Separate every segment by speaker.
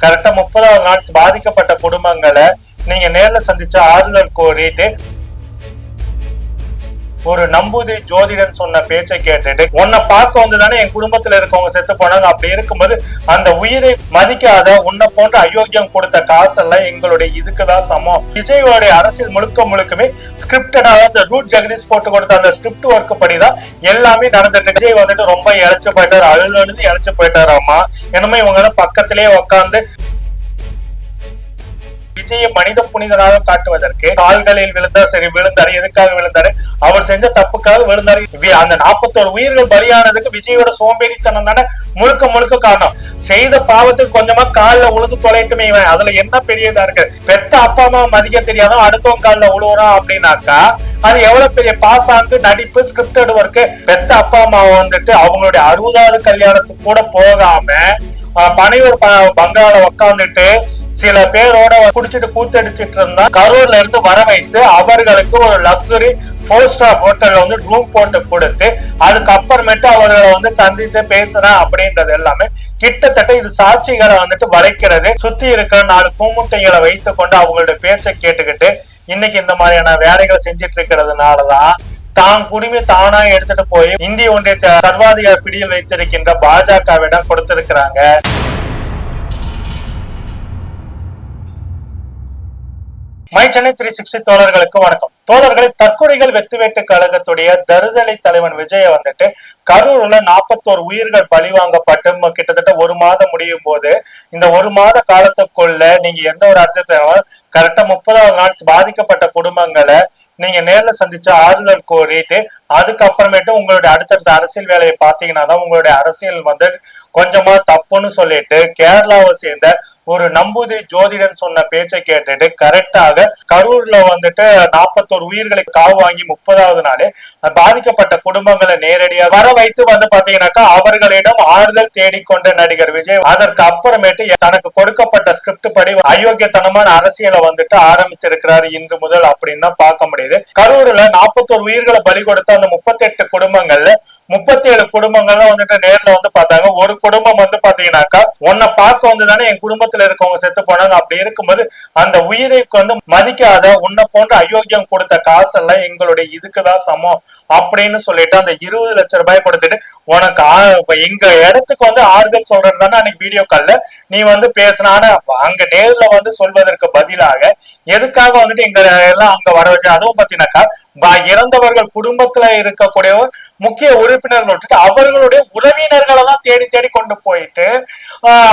Speaker 1: கரெக்டா முப்பதாவது நாள் பாதிக்கப்பட்ட குடும்பங்களை நீங்க நேர்ல சந்திச்ச ஆறுதல் கோரிட்டு ஒரு நம்பூதிரி ஜோதிடன் சொன்ன பேச்சை கேட்டுட்டு உன்னை பார்க்க வந்து தானே என் குடும்பத்துல இருக்கவங்க செத்து போனாங்க. அப்படி இருக்கும்போது அந்த உயிரை மதிக்காத உன்னை போன்ற அயோக்கியம் கொடுத்த காசெல்லாம் எங்களுடைய இதுக்குதான் சமம். விஜயோடைய அரசியல் முழுக்க முழுக்கமே ஸ்கிரிப்டடா அந்த ரூட் ஜெகதீஷ் போட்டு கொடுத்த அந்த ஸ்கிரிப்ட் ஒர்க் படிதான் எல்லாமே நடந்துட்டு விஜய் வந்துட்டு ரொம்ப இழைச்சு போயிட்டாரு அழுது அழுது இழைச்சு போயிட்டாரு இனிமே என்னமோ இவங்க பக்கத்திலேயே உட்காந்து விஜய மனித புனிதனாக காட்டுவதற்கு கால்களில் விழுந்தார் சரி விழுந்தாரு எதுக்காக விழுந்தாரு? அவர் செஞ்ச தப்புக்காக விழுந்தாரு. வி- அந்த நாற்பத்தோரு உயிர்கள் பலியானதுக்கு விஜயோட சோம்பேறித்தனம் தானே முழுக்க முழுக்க காரணம். செய்த பாவத்துக்கு கொஞ்சமா கால்ல உழுது தொலைட்டுமே இவன். அதுல என்ன பெரியதா இருக்கு? பெத்த அப்பா அம்மா மதிக்க தெரியாதோ அடுத்தவங்க கால்ல உழுவுறான் அப்படின்னாக்கா அது எவ்வளவு பெரிய பாசாந்து நடிப்பு ஸ்கிரிப்டட் ஒர்க் பெத்த அப்பா அம்மா வந்துட்டு அவங்களுடைய அறுபதாவது கல்யாணத்துக்கு கூட போகாம பனையூர் ப- பங்காள உக்காந்துட்டு சில பேரோட குடிச்சிட்டு கூத்தடிச்சிட்டு இருந்தா கரூர்ல இருந்து வர வைத்து அவர்களுக்கு ஒரு லக்ஸுரி ஃபோர் ஸ்டார் ஹோட்டல்ல வந்து ரூம் போட்டு கொடுத்து அதுக்கப்புறமேட்டு அவர்களை வந்து சந்தித்து பேசுறேன் அப்படின்றது எல்லாமே கிட்டத்தட்ட இது சாட்சிகளை வந்துட்டு வளைக்கிறது. சுத்தி இருக்கிற நாலு கூமுட்டைகளை வைத்து கொண்டு அவங்களுடைய பேச்சை கேட்டுக்கிட்டு இன்னைக்கு இந்த மாதிரியான வேலைகளை செஞ்சிட்டு இருக்கிறதுனாலதான் தான் குடிமை தானா எடுத்துட்டு போய் இந்திய ஒன்றிய சர்வாதிகார பிடியில் வைத்திருக்கின்ற பாஜகவிடம் கொடுத்திருக்கிறாங்க. மை சென்னை த்ரீ சிக்ஸ்டி தோழர்களுக்கு வணக்கம். தோழர்களை தற்கொலைகள் வெத்துவேட்டு கழகத்துடைய தருதலை தலைவன் விஜய வந்துட்டு கரூர்ல நாற்பத்தோரு உயிர்கள் பழிவாங்கப்பட்டு ம- கிட்டத்தட்ட ஒரு மாதம் முடியும் போது இந்த ஒரு மாத காலத்துக்குள்ள நீங்க எந்த ஒரு அரசியல் கரெக்டா முப்பதாவது நாள் பாதிக்கப்பட்ட குடும்பங்களை நீங்க நேர்ல சந்திச்ச ஆறுதல் கோரிட்டு அதுக்கப்புறமேட்டு உங்களுடைய அடுத்தடுத்த அரசியல் வேலையை பாத்தீங்கன்னா தான் உங்களுடைய அரசியல் வந்து கொஞ்சமா தப்புன்னு சொல்லிட்டு கேரளாவை சேர்ந்த ஒரு நம்பூதிரி ஜோதிடன் சொன்ன பேச்சை கேட்டுட்டு கரெக்டாக கரூர்ல வந்துட்டு நாற்பத்தோரு உயிர்களை காவு வாங்கி முப்பதாவது நாளே பாதிக்கப்பட்ட குடும்பங்களை நேரடியாக வர வைத்து வந்து பாத்தீங்கன்னாக்கா அவர்களிடம் ஆறுதல் தேடிக்கொண்ட நடிகர் விஜய். அதற்கு அப்புறமேட்டு தனக்கு கொடுக்கப்பட்ட ஸ்கிரிப்ட் படி அயோக்கியத்தனமான அரசியலை வந்துட்டு ஆரம்பிச்சிருக்கிறாரு இன்று முதல் அப்படின்னு தான் பார்க்க முடியுது. கரூர்ல நாற்பத்தோரு உயிர்களை பலி கொடுத்த அந்த முப்பத்தி எட்டு குடும்பங்கள்ல முப்பத்தி ஏழு குடும்பங்கள்ல வந்துட்டு நேர்ல வந்து பார்த்தாங்க. ஒரு குடும்பம் வந்து பாத்தீங்கன்னாக்கா உன்னை பார்க்க வந்து தானே என் குடும்பத்துல இருக்கவங்க செத்து போனாங்க அப்படி இருக்கும்போது அந்த உயிருக்கு வந்து மதிக்காத உன்னை போன்ற அயோக்கியம் கொடுத்த காசெல்லாம் எங்களுடைய இதுக்குதான் சமம் அப்படின்னு சொல்லிட்டு அந்த இருபது லட்சம் ரூபாய் கொடுத்துட்டு உனக்கு எங்க இடத்துக்கு வந்து ஆறுதல் சொல்றது தானே அன்னைக்கு வீடியோ கால்ல நீ வந்து பேசின ஆனா அங்க நேர்ல வந்து சொல்வதற்கு பதிலாக எதுக்காக வந்துட்டு எங்க எல்லாம் அங்க வர வச்சு? அதுவும் பாத்தீங்கன்னாக்கா இறந்தவர்கள் குடும்பத்துல இருக்கக்கூடிய முக்கிய உறுப்பினர்கள் அவர்களுடைய உறவினர் தேடி தேடி கொண்டு போயிட்டு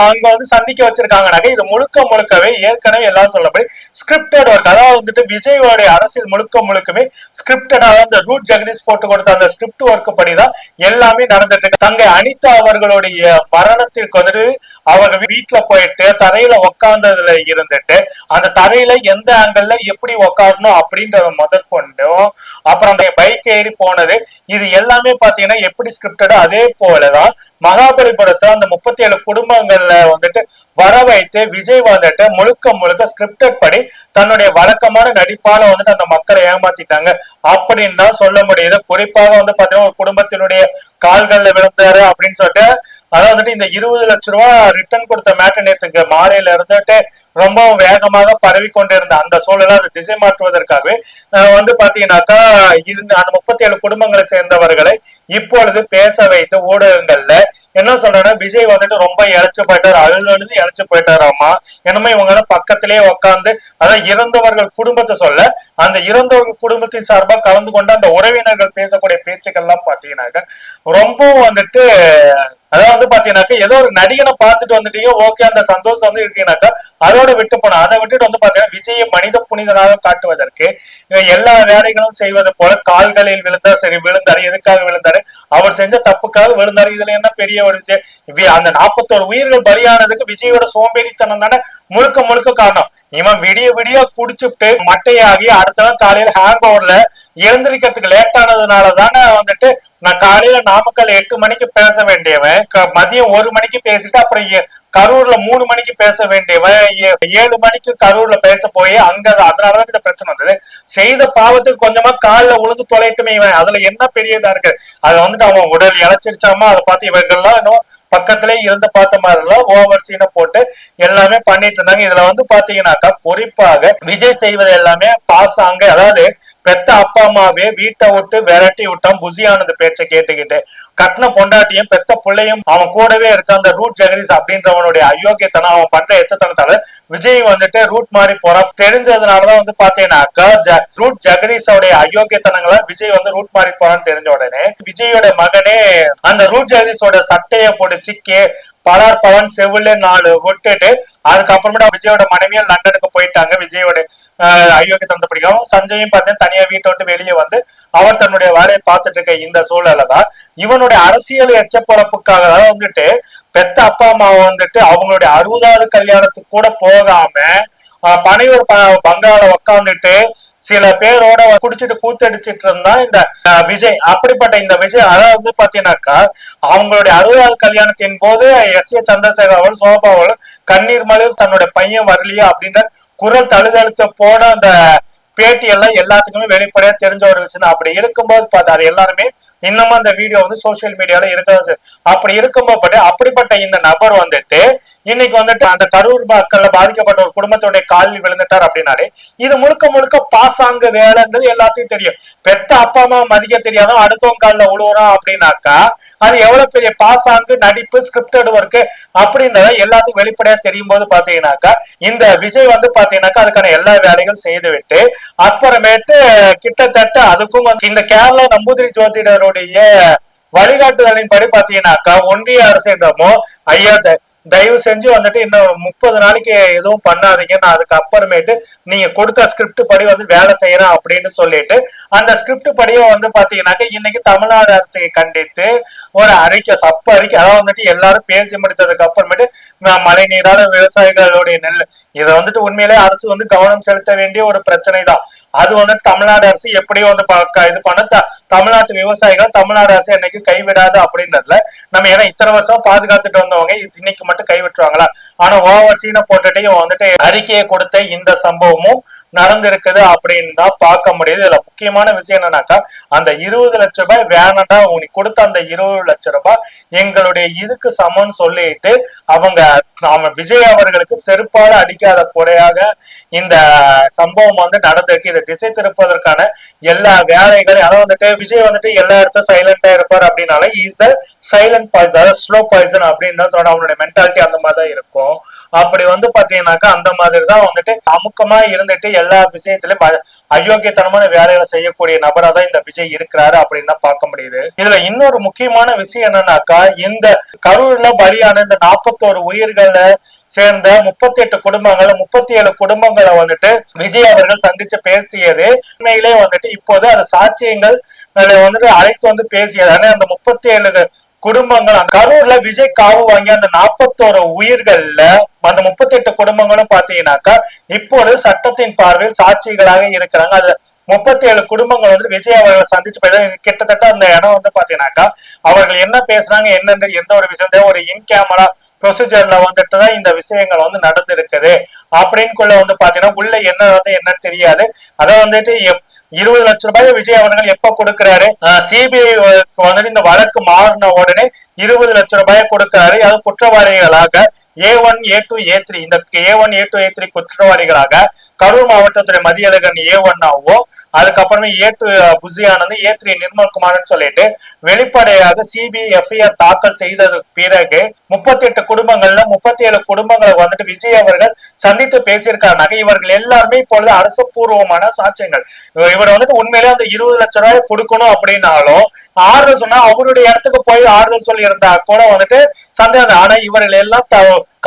Speaker 1: அங்க வந்து சந்திக்க வச்சிருக்காங்கனாக்க இது முழுக்க முழுக்கவே ஏற்கனவே எல்லாம் சொல்லபடி ஸ்கிரிப்டட் ஒர்க் அதாவது வந்துட்டு விஜயோடைய அரசியல் முழுக்க முழுக்கவே ஸ்கிரிப்டடா அந்த ரூட் ஜெகதீஷ் போட்டு கொடுத்த அந்த ஸ்கிரிப்ட் ஒர்க் படிதான் எல்லாமே நடந்துட்டு இருக்கு. தங்கை அனிதா அவர்களுடைய மரணத்திற்கு வந்துட்டு அவங்க வீட்டுல போயிட்டு தரையில உக்காந்ததுல இருந்துட்டு அந்த தரையில எந்த ஆங்கிள் எப்படி உக்காரணும் அப்படின்றத முதற்கொண்டும் அப்புறம் அந்த பைக் ஏறி போனது இது எல்லாமே பாத்தீங்கன்னா எப்படி ஸ்கிரிப்டடோ அதே போலதான் மகா மகாபலிபுரத்துல அந்த முப்பத்தி ஏழு குடும்பங்கள்ல வந்துட்டு வர வைத்து விஜய் வந்துட்டு முழுக்க முழுக்க ஸ்கிரிப்டட் படி தன்னுடைய வழக்கமான நடிப்பால வந்துட்டு அந்த மக்களை ஏமாத்திட்டாங்க. அப்படின்னு தான் சொல்ல முடியுது. குறிப்பாக வந்து பாத்தீங்கன்னா ஒரு குடும்பத்தினுடைய கால்கள்ல விழுந்தாரு அப்படின்னு சொல்லிட்டு அதாவது வந்துட்டு இந்த இருபது லட்ச ரூபா ரிட்டர்ன் கொடுத்த மேட்டர் நேற்றுக்கு மாலையில இருந்துட்டு ரொம்ப வேகமாக பரவி கொண்டிருந்த அந்த சூழலை அதை திசை மாற்றுவதற்காகவே வந்து பாத்தீங்கன்னாக்கா இது அந்த முப்பத்தி ஏழு குடும்பங்களை சேர்ந்தவர்களை இப்பொழுது பேச வைத்து ஊடகங்கள்ல என்ன சொல்றேன்னா விஜய் வந்துட்டு ரொம்ப இழைச்சு போயிட்டாரு அழுது அழுது இழைச்சு போயிட்டாராமா என்னமே இவங்க எல்லாம் பக்கத்திலேயே உட்காந்து அதான் இறந்தவர்கள் குடும்பத்தை சொல்ல அந்த இறந்தவர்கள் குடும்பத்தின் சார்பா கலந்து கொண்டு அந்த உறவினர்கள் பேசக்கூடிய பேச்சுக்கள்லாம் பாத்தீங்கன்னாக்க ரொம்பவும் வந்துட்டு அதாவது வந்து பாத்தீங்கன்னாக்கா ஏதோ ஒரு நடிகனை பார்த்துட்டு வந்துட்டீங்க ஓகே அந்த சந்தோஷம் வந்து இருக்கீங்கன்னாக்கா அதோட விட்டு போனோம் அதை விட்டுட்டு வந்து பாத்தீங்கன்னா விஜயை மனித புனிதனாக காட்டுவதற்கு எல்லா வேலைகளும் செய்வது போல கால்களில் விழுந்தார் சரி விழுந்தாரு எதுக்காக விழுந்தாரு அவர் செஞ்ச தப்புக்காக விழுந்தாரு இதுல என்ன பெரிய ஒரு விஷயம்? அந்த நாற்பத்தோரு உயிர்கள் பலியானதுக்கு விஜயோட சோம்பேறித்தனம் தானே முழுக்க முழுக்க காரணம். இவன் விடிய விடிய குடிச்சுட்டு மட்டையாகி அடுத்த நாள் காலையில ஹேங் ஓவர்ல எழுந்திருக்கிறதுக்கு லேட் ஆனதுனால தானே வந்துட்டு நான் காலையில நாமக்கல் எட்டு மணிக்கு பேச வேண்டியவன் மதியம் ஒரு மணிக்கு பேசிட்டு அப்புறம் ஏ- கரூர்ல மூணு மணிக்கு பேச வேண்டியவன் ஏழு மணிக்கு கரூர்ல பேச போய் அங்க அதனாலதான் இந்த பிரச்சனை வந்தது. செய்த பாவத்துக்கு கொஞ்சமா காலில் உழுது தொலைட்டுமே இவன். அதுல என்ன பெரியதா இருக்கு? அதை வந்துட்டு அவன் உடல் இழைச்சிருச்சாமா? அதை பார்த்து இவங்கெல்லாம் இன்னும் பக்கத்திலே இருந்து பார்த்த மாதிரி எல்லாம் ஓவர் சீனை போட்டு எல்லாமே பண்ணிட்டு இருந்தாங்க. இதுல வந்து பாத்தீங்கன்னாக்கா குறிப்பாக விஜய் செய்வது எல்லாமே பாசாங்க. அதாவது பெத்த அப்பா அம்மாவே வீட்டை விட்டு விரட்டி விட்டான். புசியானது பேச்சை கேட்டுக்கிட்டு கட்டின பொண்டாட்டியும் பெத்த பிள்ளையும் அவன் கூடவே இருக்க அந்த ரூட் ஜெகதீஷ் அப்படின்றவனுடைய அயோக்கியத்தனம் அவன் பண்ற எச்சத்தனத்தால விஜய் வந்துட்டு ரூட் மாறி போறான். தெரிஞ்சதுனாலதான் வந்து பாத்தீங்கன்னாக்கா ஜ- ரூட் ஜெகதீஷோடைய அயோக்கியத்தனங்களை விஜய் வந்து ரூட் மாறி போறான்னு தெரிஞ்ச உடனே விஜயோட மகனே அந்த ரூட் ஜெகதீஷோட சட்டையை போட்டு கே பலார் பவன் செவில நாலு விட்டுட்டு அதுக்கப்புறமேட்டு விஜயோட மனைவியும் லண்டனுக்கு போயிட்டாங்க. விஜயோட ஆஹ், அயோக்கியத்தனத்தை பிடிக்கும் சஞ்சயும் பார்த்தீங்கன்னா தனியா வீட்டை விட்டு வெளியே வந்து அவர் தன்னுடைய வேலையை பார்த்துட்டு இருக்க இந்த சூழல தான். இவனுடைய அரசியல் எச்சப்பழப்புக்காக தான் வந்துட்டு பெத்த அப்பா அம்மாவை வந்துட்டு அவங்களுடைய அறுபதாவது கல்யாணத்துக்கு கூட போகாம பனையூர் ப- பங்களால உக்காந்துட்டு சில பேரோட குடிச்சிட்டு கூத்தடிச்சிட்டு இருந்தா இந்த விஜய் அப்படிப்பட்ட இந்த விஜய் அதாவது பாத்தீங்கன்னாக்கா அவங்களுடைய அறுபதாவது கல்யாணத்தின் போது எஸ் ஏ சந்திரசேகர் அவர்கள் சோபா அவர்கள் கண்ணீர் மலையில் தன்னுடைய பையன் வரலையா அப்படின்ற குரல் தழுதழுத்த போட அந்த பேட்டி எல்லாம் எல்லாத்துக்குமே வெளிப்படையா தெரிஞ்ச ஒரு விஷயம் தான். அப்படி இருக்கும்போது பார்த்தா அது எல்லாருமே இன்னமும் அந்த வீடியோ வந்து சோசியல் மீடியால இருக்கிறது அப்படி இருக்கும்போது அப்படிப்பட்ட இந்த நபர் வந்துட்டு இன்னைக்கு வந்துட்டு அந்த கரூர் மக்கள்ல பாதிக்கப்பட்ட ஒரு குடும்பத்துடைய காலில் விழுந்துட்டார் அப்படின்னாலே இது முழுக்க முழுக்க பாசாங்க வேலைன்றது எல்லாத்தையும் தெரியும் பெத்த அப்பா அம்மா மதிக்க தெரியாதோ அடுத்தவங்க காலில் உழுவுறோம் அப்படின்னாக்கா அது எவ்வளவு பெரிய பாசாங்கு நடிப்பு ஸ்கிரிப்டட் ஒர்க் அப்படின்றத எல்லாத்துக்கும் வெளிப்படையா தெரியும் போது பாத்தீங்கன்னாக்கா இந்த விஜய் வந்து பாத்தீங்கன்னாக்கா அதுக்கான எல்லா வேலைகளும் செய்து விட்டு அப்புறமேட்டு கிட்டத்தட்ட அதுக்கும் இந்த கேரளா நம்பூதிரி ஜோதிடருடைய வழிகாட்டுதலின் படி பாத்தீங்கன்னாக்கா ஒன்றிய அரசிடமோ ஐயா த- தயவு செஞ்சு வந்துட்டு இன்னும் முப்பது நாளைக்கு எதுவும் பண்ணாதீங்க. நான் அதுக்கு அப்புறமேட்டு நீங்க கொடுத்த ஸ்கிரிப்ட் படி வந்து வேலை செய்யறேன் அப்படின்னு சொல்லிட்டு அந்த ஸ்கிரிப்ட் படியே வந்து பாத்தீங்கன்னாக்க இன்னைக்கு தமிழ்நாடு அரசை கண்டித்து ஒரு அறிக்கை சப்ப அறிக்கை அதாவது வந்துட்டு எல்லாரும் பேசி முடித்ததுக்கு அப்புறமேட்டு மழை நீரால விவசாயிகளுடைய நெல் இதை வந்துட்டு உண்மையிலே அரசு வந்து கவனம் செலுத்த வேண்டிய ஒரு பிரச்சனை தான் அது வந்துட்டு தமிழ்நாடு அரசு எப்படியோ வந்து ப- இது பண்ண தமிழ்நாட்டு விவசாயிகள் தமிழ்நாடு அரசு என்னைக்கு கைவிடாது அப்படின்றதுல நம்ம ஏன்னா இத்தனை வருஷம் பாதுகாத்துட்டு வந்தவங்க இது இன்னைக்கு மட்டும் கைவிட்டுருவாங்களா? ஆனா ஓவர் சீனை போட்டுட்டு இவன் வந்துட்டு அறிக்கையை கொடுத்த இந்த சம்பவமும் நடந்திருக்குது அப்படின்னு தான் பார்க்க முடியுது. இதுல முக்கியமான விஷயம் என்னன்னாக்கா அந்த இருபது லட்ச ரூபாய் வேணாண்டா உனக்கு கொடுத்த அந்த இருபது லட்ச ரூபாய் எங்களுடைய இதுக்கு சமம்னு சொல்லிட்டு அவங்க அவன் விஜய் அவர்களுக்கு செருப்பால அடிக்காத குறையாக இந்த சம்பவம் வந்து நடந்திருக்கு. இதை திசை திருப்பதற்கான எல்லா வேலைகளையும் அதாவது வந்துட்டு விஜய் வந்துட்டு எல்லா இடத்தையும் சைலண்டா இருப்பார் அப்படின்னால இஸ் த சைலண்ட் பாய்சன் அதாவது ஸ்லோ பாய்சன் அப்படின்னு தான் சொன்னா அவனுடைய மென்டாலிட்டி அந்த மாதிரி தான் இருக்கும். அப்படி வந்து பாத்தீங்கன்னாக்கா அந்த மாதிரி தான் வந்துட்டு அமுக்கமா இருந்துட்டு எல்லா விஷயத்திலயும் அயோக்கியத்தனமான வேலைகளை செய்யக்கூடிய நபரா தான் இந்த விஜய் இருக்கிறாரு அப்படின்னு தான் பார்க்க முடியுது. இதுல இன்னொரு முக்கியமான விஷயம் என்னன்னாக்கா இந்த கரூர்ல பலியான இந்த நாற்பத்தோரு உயிர்கள சேர்ந்த முப்பத்தி எட்டு குடும்பங்கள் முப்பத்தி ஏழு குடும்பங்களை வந்துட்டு விஜய் அவர்கள் சந்திச்சு பேசியது. உண்மையிலே வந்துட்டு இப்போது அது சாட்சியங்கள் வந்துட்டு அழைத்து வந்து பேசியது. ஆனா அந்த முப்பத்தி ஏழு குடும்பங்கள்? கரூர்ல விஜய் காவு வாங்கி அந்த நாற்பத்தோரு உயிர்கள்ல அந்த முப்பத்தி எட்டு குடும்பங்களும் பாத்தீங்கன்னாக்கா இப்போது சட்டத்தின் பார்வையில் சாட்சிகளாக இருக்கிறாங்க. அதுல முப்பத்தி ஏழு குடும்பங்கள் வந்து விஜய் அவர்களை சந்திச்சு போய் கிட்டத்தட்ட அந்த இடம் வந்து பாத்தீங்கன்னாக்கா அவர்கள் என்ன பேசுறாங்க என்னன்னு எந்த ஒரு விஷயம் ஒரு இன் கேமரா ப்ரொசீஜர்ல வந்துட்டு தான் இந்த விஷயங்கள் வந்து நடந்திருக்குது. அப்படின்னுக்குள்ள வந்து பாத்தீங்கன்னா உள்ள என்ன வந்து என்னன்னு தெரியாது. அதை வந்துட்டு இருபது லட்ச ரூபாய் விஜய் அவர்கள் எப்ப கொடுக்கிறாரு? சிபிஐ வந்துட்டு இந்த வழக்கு மாறின உடனே இருபது லட்ச ரூபாய் கொடுக்கிறாரு. அது குற்றவாளிகளாக A one A two A three இந்த A one A two A three குற்றவாளிகளாக கரூர் மாவட்டத்துடைய மதியழகன் ஏ ஒன்னாவோ அதுக்கப்புறமே ஏ டூ புசியானது ஏ த்ரீ நிர்மல்குமார்னு சொல்லிட்டு வெளிப்படையாக சிபிஐ எஃப்ஐஆர் தாக்கல் செய்ததுக்கு பிறகு முப்பத்தி எட்டு குடும்பங்கள்ல முப்பத்தி ஏழு குடும்பங்களை வந்துட்டு விஜய் அவர்கள் சந்தித்து பேசியிருக்காங்க இவர்கள் எல்லாருமே இப்பொழுது அரசு பூர்வமான சாட்சியங்கள் இவர் வந்துட்டு உண்மையிலே அந்த இருபது லட்சம் ரூபாய் கொடுக்கணும் அப்படின்னாலும் ஆறுதல் சொன்னா அவருடைய இடத்துக்கு போய் ஆறுதல் சொல்லி இருந்தா கூட வந்துட்டு சந்தேகம் தான். ஆனா இவர்கள் எல்லாம்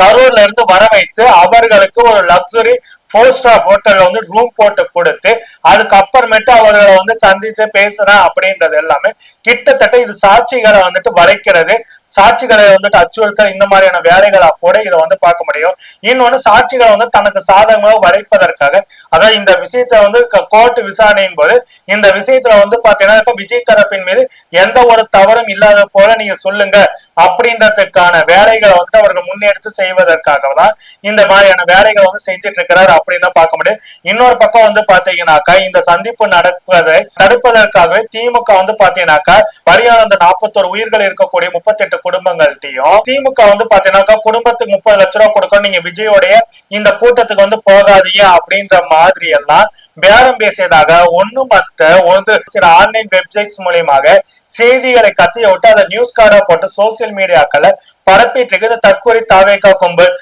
Speaker 1: கரூர்ல இருந்து வர வைத்து அவர்களுக்கு ஒரு லக்ஸுரி ஃபோர் ஸ்டார் ஹோட்டல்ல வந்து ரூம் போட்டு கொடுத்து அதுக்கப்புறமேட்டு அவர்களை வந்து சந்திச்சு பேசுறேன் அப்படின்றது எல்லாமே. கிட்டத்தட்ட இது சாட்சிகளை வந்துட்டு வளைக்கிறது. சாட்சிகளை வந்துட்டு அச்சுறுத்தல் இந்த மாதிரியான வேலைகளா கூட இதை வந்து பார்க்க முடியும். இன்னொன்னு சாட்சிகளை வந்து தனக்கு சாதகமாக வளைப்பதற்காக அதாவது இந்த விஷயத்த வந்து கோர்ட் விசாரணையின் போது இந்த விஷயத்துல வந்து பாத்தீங்கன்னா விஜய் தரப்பின் மீது எந்த ஒரு தவறும் இல்லாத போல நீங்க சொல்லுங்க அப்படின்றதுக்கான வேலைகளை வந்து அவர்கள் முன்னெடுத்து செய்வதற்காக தான் இந்த மாதிரியான வேலைகளை வந்து செஞ்சுட்டு இருக்கிறாரு அப்படின்னு தான் பார்க்க முடியும். இன்னொரு பக்கம் வந்து பாத்தீங்கன்னாக்கா இந்த சந்திப்பு நடப்பதை தடுப்பதற்காகவே திமுக வந்து பாத்தீங்கன்னாக்கா பலியான அந்த நாற்பத்தோரு உயிர்கள் இருக்கக்கூடிய முப்பத்தெட்டு குடும்பங்கள்ட்டையும் திமுக வந்து பாத்தீங்கன்னாக்கா குடும்பத்துக்கு முப்பது லட்ச ரூபா கொடுக்கணும் நீங்க விஜயோடைய இந்த கூட்டத்துக்கு வந்து போகாதீங்க அப்படின்ற மாதிரி எல்லாம் பேரம் பேசியதாக ஒண்ணு மத்த ஒரு சில ஆன்லைன் வெப்சைட்ஸ் மூலியமாக செய்திகளை கசிய விட்டு அதை நியூஸ் கார்டா போட்டு சோசியல் மீடியாக்கள பரப்பிட்டு இருக்குது. தற்கொலை தாவேக்கா கும்பல்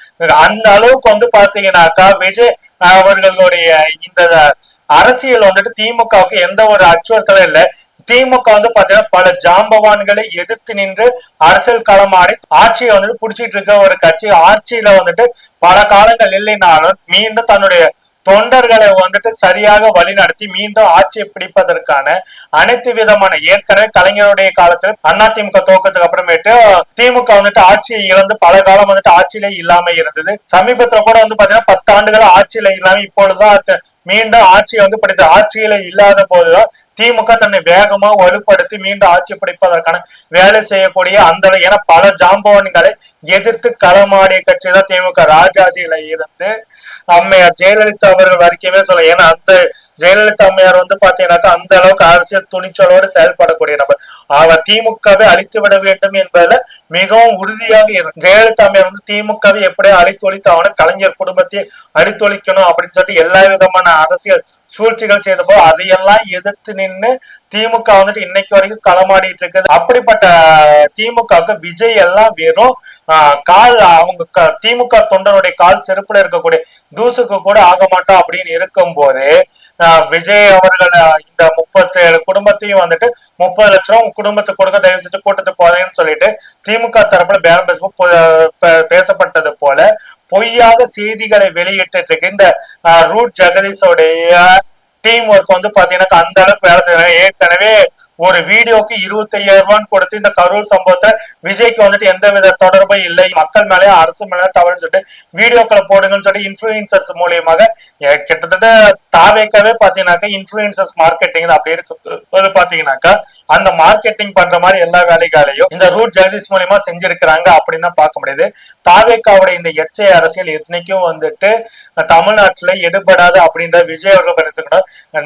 Speaker 1: அந்த அளவுக்கு வந்து பாத்தீங்கன்னாக்கா விஜய் அவர்களுடைய இந்த அரசியல் வந்துட்டு திமுகவுக்கு எந்த ஒரு அச்சுறுத்தலும் இல்லை. திமுக வந்து பாத்தீங்கன்னா பல ஜாம்பவான்களை எதிர்த்து நின்று அரசியல் களமாடி ஆட்சியை வந்துட்டு புடிச்சிட்டு இருக்க ஒரு கட்சி ஆட்சியில வந்துட்டு பல காலங்கள் இல்லைனாலும் மீண்டும் தன்னுடைய தொண்டர்களை வந்துட்டு சரியாக வழிநடத்தி மீண்டும் ஆட்சியை பிடிப்பதற்கான அனைத்து விதமான ஏற்கனவே கலைஞருடைய காலத்துல அதிமுக துவக்கத்துக்கு அப்புறமேட்டு திமுக வந்துட்டு ஆட்சியை இழந்து பல காலம் வந்துட்டு ஆட்சியிலே இல்லாம இருந்தது. சமீபத்துல கூட வந்து பாத்தீங்கன்னா பத்து ஆண்டுகள் ஆட்சியில இல்லாம இப்பொழுதுதான் மீண்டும் ஆட்சியை வந்து படித்த ஆட்சியில இல்லாத போதுதான் திமுக தன்னை வேகமா வலுப்படுத்தி மீண்டும் ஆட்சி பிடிப்பதற்கான வேலை செய்யக்கூடிய அந்த என பல ஜாம்பவன்களை எதிர்த்து களமாடிய கட்சி தான் திமுக. ராஜாஜியில இருந்து அம்மையார் ஜெயலலிதா அவர்கள் வரைக்குமே சொல்ல ஏன்னா அந்த ஜெயலலிதா அம்மையார் வந்து பாத்தீங்கன்னாக்கா அந்த அளவுக்கு அரசியல் துணிச்சலோடு செயல்படக்கூடிய நபர். அவர் திமுகவை அழித்து விட வேண்டும் என்பதுல மிகவும் உறுதியாக இருக்கும் ஜெயலலிதா அம்மையார் வந்து திமுகவை எப்படியோ அழித்தொழித்து அவனை கலைஞர் குடும்பத்தை அழித்தொழிக்கணும் அப்படின்னு சொல்லிட்டு எல்லா விதமான அரசியல் சூழ்ச்சிகள் செய்தப்போ அதையெல்லாம் எதிர்த்து நின்னு திமுக வந்துட்டு இன்னைக்கு வரைக்கும் களமாடிட்டு இருக்குது. அப்படிப்பட்ட திமுகவுக்கு விஜய் எல்லாம் வெறும் ஆஹ், கால் அவங்க திமுக தொண்டருடைய கால் செருப்புல இருக்கக்கூடிய தூசுக்கு கூட ஆக மாட்டோம் அப்படின்னு இருக்கும் போது விஜய் அவர்கள் இந்த முப்பத்தி ஏழு குடும்பத்தையும் வந்துட்டு முப்பது லட்சம் குடும்பத்தை குடும்பத்துக்கு கொடுக்க தயவு செஞ்சு கூட்டத்துக்கு போதேன்னு சொல்லிட்டு திமுக தரப்புல பேரம் பே- பேசப்பட்டது போல பொய்யாக செய்திகளை வெளியிட்டு இருக்கு இந்த ரூட் ஜெகதீஷோடைய டீம் ஒர்க் வந்து பாத்தீங்கன்னா அந்த அளவுக்கு வேலை செய்யறாங்க. ஏற்கனவே ஒரு வீடியோக்கு இருபத்தி ஐயாயிரம் ரூபான்னு கொடுத்து இந்த கரூர் சம்பவத்தை விஜய்க்கு வந்துட்டு எந்த வித தொடர்பும் இல்லை. மக்கள் மேலே அரசு மேலே தவறுன்னு சொல்லிட்டு வீடியோக்களை போடுங்கன்னு சொல்லி இன்ஃபுளுசர்ஸ் மூலியமாக கிட்டத்தட்ட தாவேக்காவே பாத்தீங்கன்னாக்கா இன்ஃபுளுசர்ஸ் மார்க்கெட்டிங் அப்படி இருக்கு பாத்தீங்கன்னாக்கா அந்த மார்க்கெட்டிங் பண்ற மாதிரி எல்லா வேலைகளையும் இந்த ரூட் ஜெகதீஷ் மூலியமா செஞ்சிருக்கிறாங்க அப்படின்னு தான் பார்க்க முடியுது. தாவேக்காவுடைய இந்த எச்சை அரசியல் எத்தனைக்கும் வந்துட்டு தமிழ்நாட்டுல எடுபடாது அப்படின்ற விஜய் அவர்கள்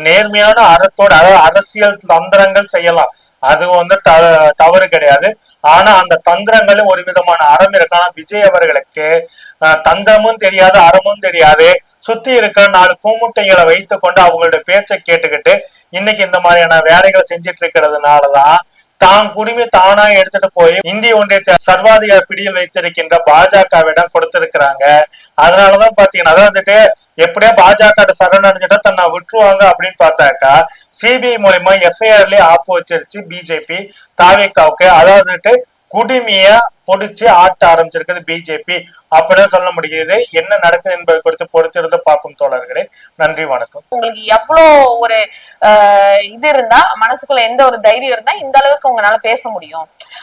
Speaker 1: நேர்மையான அறத்தோட அரசியல் தந்திரங்கள் செய்யலாம். அது வந்து த- தவறு கிடையாது. ஆனா அந்த தந்திரங்களும் ஒரு விதமான அறம் இருக்கு. ஆனா விஜய் அவர்களுக்கு தந்திரமும் தெரியாது அறமும் தெரியாது. சுத்தி இருக்கிற நாலு கூமுட்டைகளை வைத்து கொண்டு அவங்களோட பேச்சை கேட்டுக்கிட்டு இன்னைக்கு இந்த மாதிரியான வேலைகளை செஞ்சிட்டு இருக்கிறதுனாலதான் தான் குடிமை தானா எடுத்துட்டு போய் இந்திய ஒன்றியத்தை சர்வாதிகார பிடியில் வைத்திருக்கின்ற பாஜகவிடம் கொடுத்திருக்கிறாங்க. அதனாலதான் பாத்தீங்கன்னா அதாவது எப்படியா பாஜக சரணடைஞ்சிட்டா தன்னை விட்டுருவாங்க அப்படின்னு பார்த்தாக்கா சிபிஐ மூலயமா எஃப்ஐஆர்லயே ஆப்பு வச்சிருச்சு பிஜேபி தாவேக்காவுக்கு. அதாவது குடுமைய பொடிச்சு ஆட்ட ஆரம்பிச்சிருக்குது பிஜேபி அப்படின்னு சொல்ல முடியுது என்ன நடக்குது என்பது குறித்து பொறுத்திருந்து பார்க்கும் தோழர்களே. நன்றி வணக்கம்.
Speaker 2: உங்களுக்கு எவ்வளோ ஒரு ஆஹ், இது இருந்தா மனசுக்குள்ள எந்த ஒரு தைரியம் இருந்தா இந்த அளவுக்கு உங்களால பேச முடியும்.